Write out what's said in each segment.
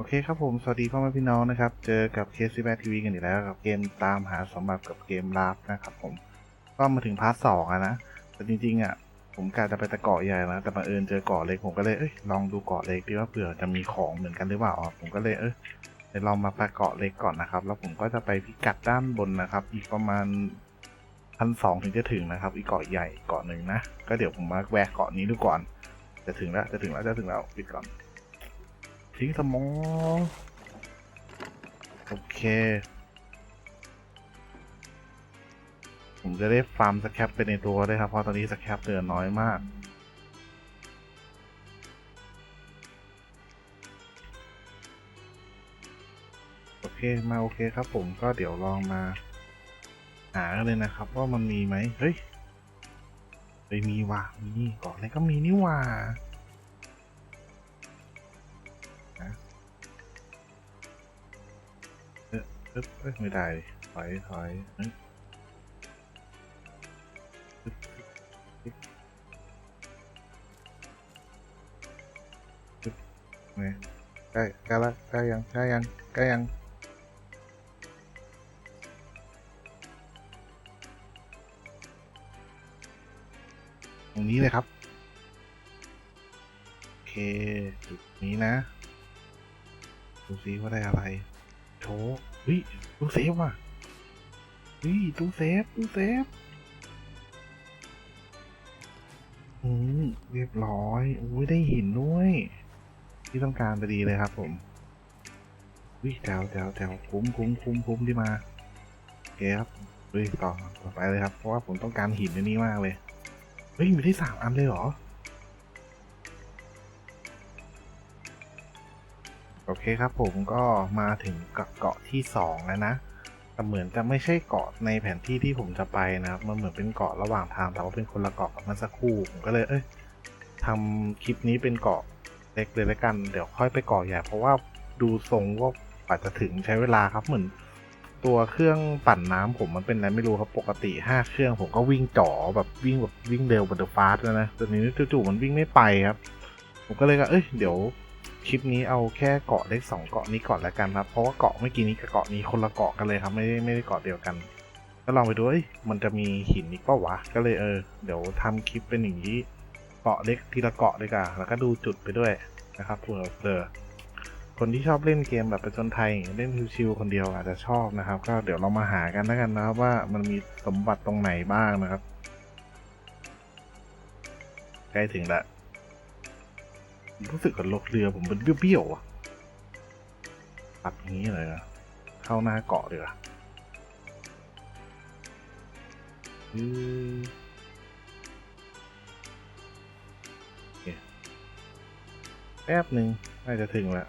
โอเคครับผมสวัสดีพ่อแม่พี่น้องนะครับ เจอกับเคส b ีแบทีวีกันอีกแล้ว กับเกมตามหาสมบัติกับเกมลาฟนะครับผมก็มาถึงพาร์ทสองอะนะ แต่จริงๆอะผมกะจะไปตะเกาะใหญ่นะแต่บังเอิญเจอเกาะเล็กผมก็เลยเอ้ยลองดูเกาะเล็กดีว่าเผื่อจะมีของเหมือนกันหรือเปล่าผมก็เลยเอ้ยเดี๋ยวลองมาไปเกาะเล็กก่อนนะครับ แล้วผมก็จะไปพิกัดด้านบนนะครับ อีกประมาณพันสองถึงจะถึงนะครับ อีกเกาะใหญ่เกาะหนึ่งนะก็เดี๋ยวผมมาแวะเกาะนี้ดูก่อน จะถึงแล้วจะถึงแล้วจะถึงแล้วปิดก่อน ทิ้งสมองโอเคผมจะได้ฟาร์มสแครปไปในตัวด้วยครับเพราะตอนนี้สแครปเหลือน้อยมาก โอเคมาโอเคครับผมก็เดี๋ยวลองมา หากันเลยนะครับ ว่ามันมีไหมเฮ้ยเฮ้ยมีว่ะมีเกาะอะไรก็มีนี่ว่ะนะ เอ๊ะเอ๊ะเอ๊ะไม่ได้ ถอย ถอยเอ้ยอึ๊บอึ๊บอึ๊บไงใกล้ใกล้ละใกล้ยังใกล้ยังใกล้ยังตรงนี้เลยครับ โอเคจุดนี้นะ ดูซิว่าได้อะไร โถ ฮ้ยตู้เซฟว่ะเฮ้ยตู้เซฟตู้เซฟอืมเรียบร้อยโอ้ยได้หินด้วย ที่ต้องการพอดีเลยครับ ผมวิ่งแถวแถวแถวคุ้มคุ้มคุ้มคุ้มที่มาโอเคครับเฮ้ยต่อต่อไปเลยครับ เพราะว่าผมต้องการหินในนี้มากเลยเฮ้ยมีได้สามอันเลยเหรอ เคครับผมก็มาถึงเกาะที่สองแล้วนะแต่เหมือนจะไม่ใช่เกาะในแผนที่ที่ผมจะไปนะครับมันเหมือนเป็นเกาะระหว่างทางแต่ว่าเป็นคนละเกาะกับเมื่อสักครู่ผมก็เลยเอ้ยทำคลิปนี้เป็นเกาะเล็กเลยแล้วกันเดี๋ยวค่อยไปเกาะใหญ่เพราะว่าดูทรงว่ากว่าจะถึงใช้เวลาครับเหมือนตัวเครื่องปั่นน้ำผมมันเป็นอะไรไม่รู้ครับปกติห้าเครื่องผมก็วิ่งจ่อแบบวิ่งแบบวิ่งเร็วเหมือนเดอะฟาสแล้วนะแต่นี้จู่ๆมันวิ่งไม่ไปครับ ผมก็เลยก็เอ้ยเดี๋ยว คลิปนี้เอาแค่เกาะเล็กสองเกาะนี้ก่อนแล้วกันครับ เพราะว่าเกาะเมื่อกี้นี้กับเกาะนี้คนละเกาะกันเลยครับ ไม่ได้ไม่ได้เกาะเดียวกัน ก็ลองไปดูมันจะมีหินอีกเปล่าวะ ก็เลยเออ เดี๋ยวทำคลิปเป็นอย่างนี้ เกาะเล็กทีละเกาะเลยกันแล้วก็ดูจุดไปด้วยนะครับเผื่อเผื่อคนที่ชอบเล่นเกมแบบประจนไทยเล่นชิวๆคนเดียวอาจจะชอบนะครับ ก็เดี๋ยวเรามาหากันแล้วกันนะครับว่ามันมีสมบัติตรงไหนบ้างนะครับ ใกล้ถึงละ รู้สึกกับลกเรือผมเป็นเบี้ยวๆอะปัดอย่างนี้เลยนะเข้าหน้าเกาะเรือแป๊บหนึ่งน่าจะถึงแล้ว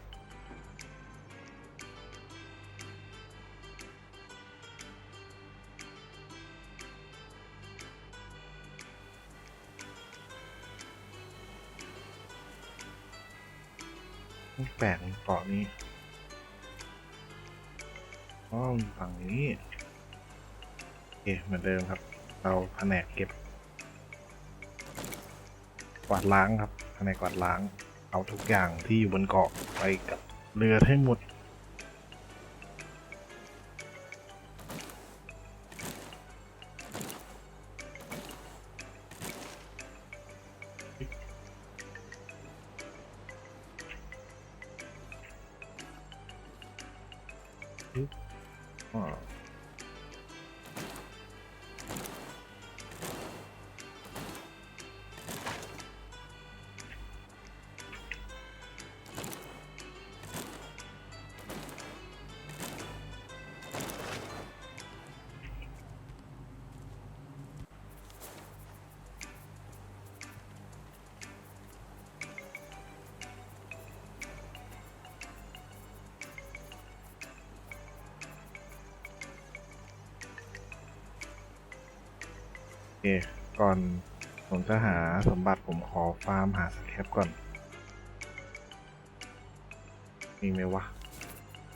แปลกเกาะนี้อ๋อฝั่งนี้โอเคเหมือนเดิมครับ เราแผนกเก็บ กวาดล้างครับแผนกกวาดล้าง เอาทุกอย่างที่อยู่บนเกาะไปกับเรือให้หมด เค ก่อนผมจะหาสมบัติผมขอฟาร์มหาสแคปก่อน มีไหมวะ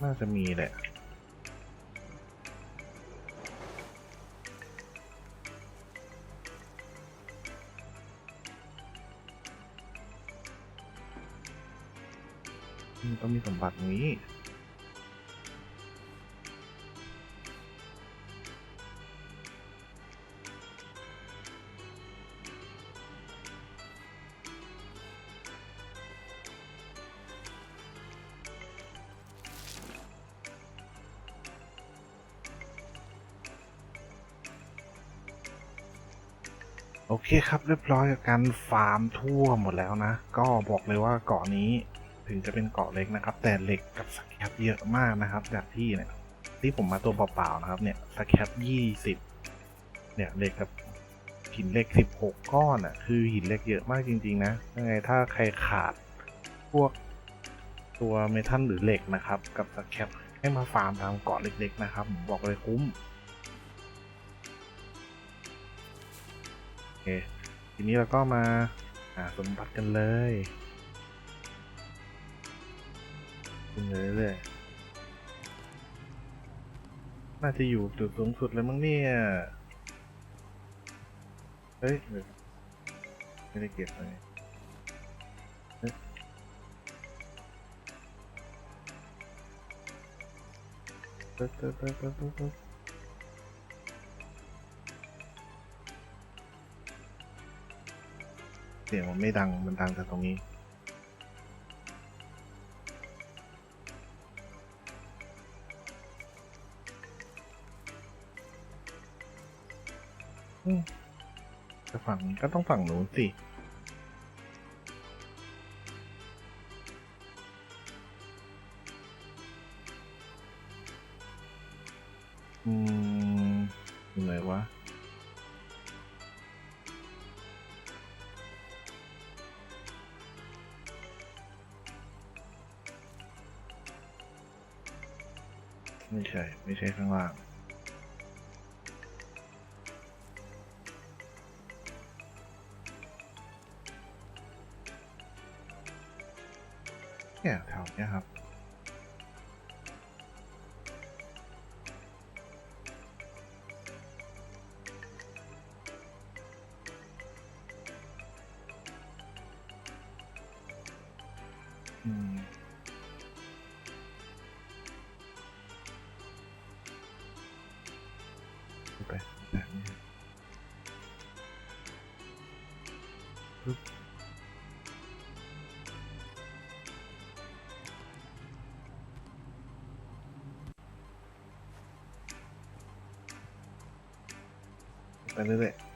น่าจะมีแหละมันต้องมีสมบัตินี้ โอเคครับเรียบร้อยกับการฟาร์มทั่วหมดแล้วนะ ก็บอกเลยว่าเกาะนี้ถึงจะเป็นเกาะเล็กนะครับ แต่เหล็กกับสแครปเยอะมากนะครับ จากที่เนี่ยที่ผมมาตัวเปล่าๆนะครับเนี่ยสแครปยี่สิบเนี่ยเหล็กกับหินเหล็กสิบหกก้อนอะคือหินเหล็กเยอะมากจริง ๆ นะยังไงถ้าใครขาดพวกตัวเมทัลหรือเหล็กนะครับ กับสแครปให้มาฟาร์มตามเกาะเล็ก ๆ นะครับ บอกเลยคุ้ม เค ทีนี้เราก็มาหาสมบัติกันเลยขึ้นเลยเรื่อยๆน่าจะอยู่จุดสูงสุดเลยมั้งเนี่ย เฮ้ย ไม่ได้เก็บเลยเฮ้ยเติร์ดเติร์ดเติร์ดเติร์ด เสียงมันไม่ดัง มันดังจากตรงนี้อืมแต่ฝั่งก็ต้องฝั่งนู้นสิอืม ไม่ใช่ ไม่ใช่ข้างล่าง เนี่ยแถวเนี้ยครับ ไปเรื่อยๆ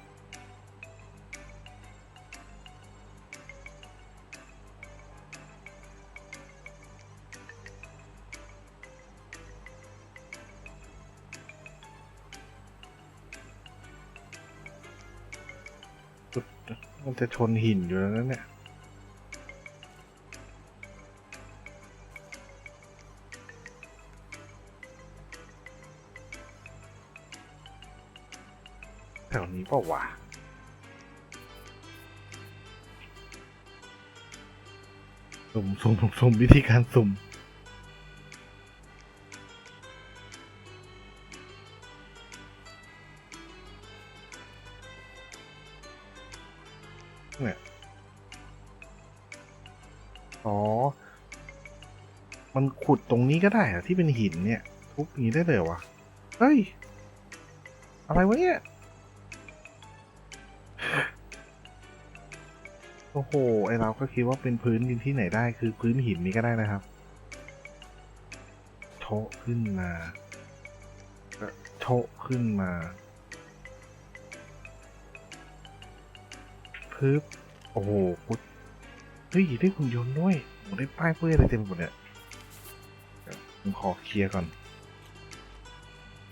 มันจะชนหินอยู่แล้วนะเนี่ย วนี้เปล่าวะสุ่มสุ่มสุ่มมวิธีการสุ่มเนี่ย อ๋อ มันขุดตรงนี้ก็ได้อะที่เป็นหินเนี่ย ทุบอย่างนี้ได้เลยวะเฮ้ย อะไรวะเนี่ย อ้โห ไอเราก็คิดว่าเป็นพื้นดินที่ไหนได้คือพื้นหินนี้ก็ได้นะครับ โชะขึ้นมาก็โชะขึ้นมาพึบโอ้โหพุดเฮ้ยได้หุ่นยนต์ด้วยโอ้ได้ป้ายเพื่ออะไรเต็มหมดเนี่ยผมขอเคลียร์ก่อน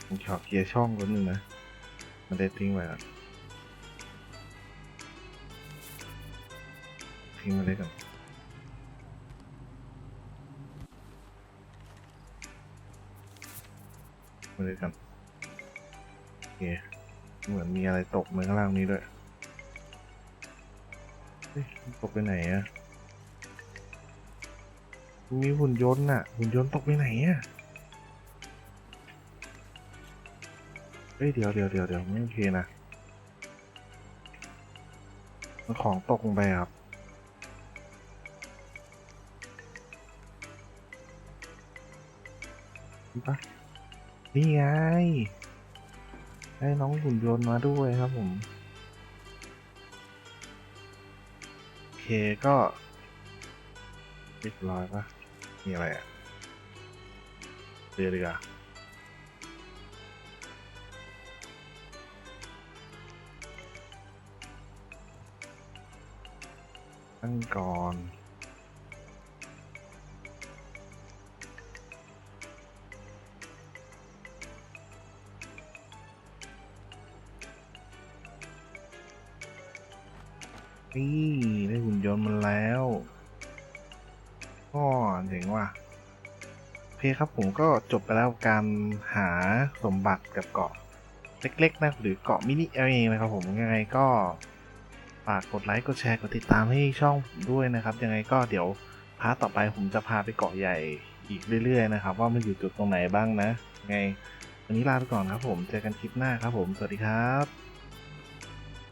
ผมขอเคลียร์ช่องแป๊บนึงนะ มันได้ทิ้งไว้แล้ว ทิ้งมาเลยก่อนมาเลยกันโอเคเหมือนมีอะไรตกเมือนข้างล่างนี้ด้วยเฮ้ยตกไปไหนอะมีหุ่นยนต์น่ะ หุ่นยนต์ตกไปไหนอะเฮ้ยเดี๋ยวเดี๋ยวเดี๋ยวเดี๋ยวไม่โอเคนะมันของตกลงไปครับ ปะนี่ไง ได้น้องหุ่นยนต์มาด้วยครับผม โอเคก็เรียบร้อยปะมีอะไรอะเรือดีกว่าตั้งก่อน นี่ได้หุ่นยนต์มันแล้วก็เจ๋งว่ะโอเคครับผมก็จบไปแล้วการหาสมบัติกับเกาะเล็กๆนะหรือเกาะมินิเองนะครับผมยังไงก็ฝากกดไลค์กดแชร์กดติดตามให้ช่องผมด้วยนะครับ ยังไงก็เดี๋ยวพาร์ทต่อไปผมจะพาไปเกาะใหญ่อีกเรื่อยๆนะครับ ว่ามันอยู่จุดตรงไหนบ้างนะยังไงวันนี้ลาไปก่อนครับผมเจอกันคลิปหน้าครับผมสวัสดีครับ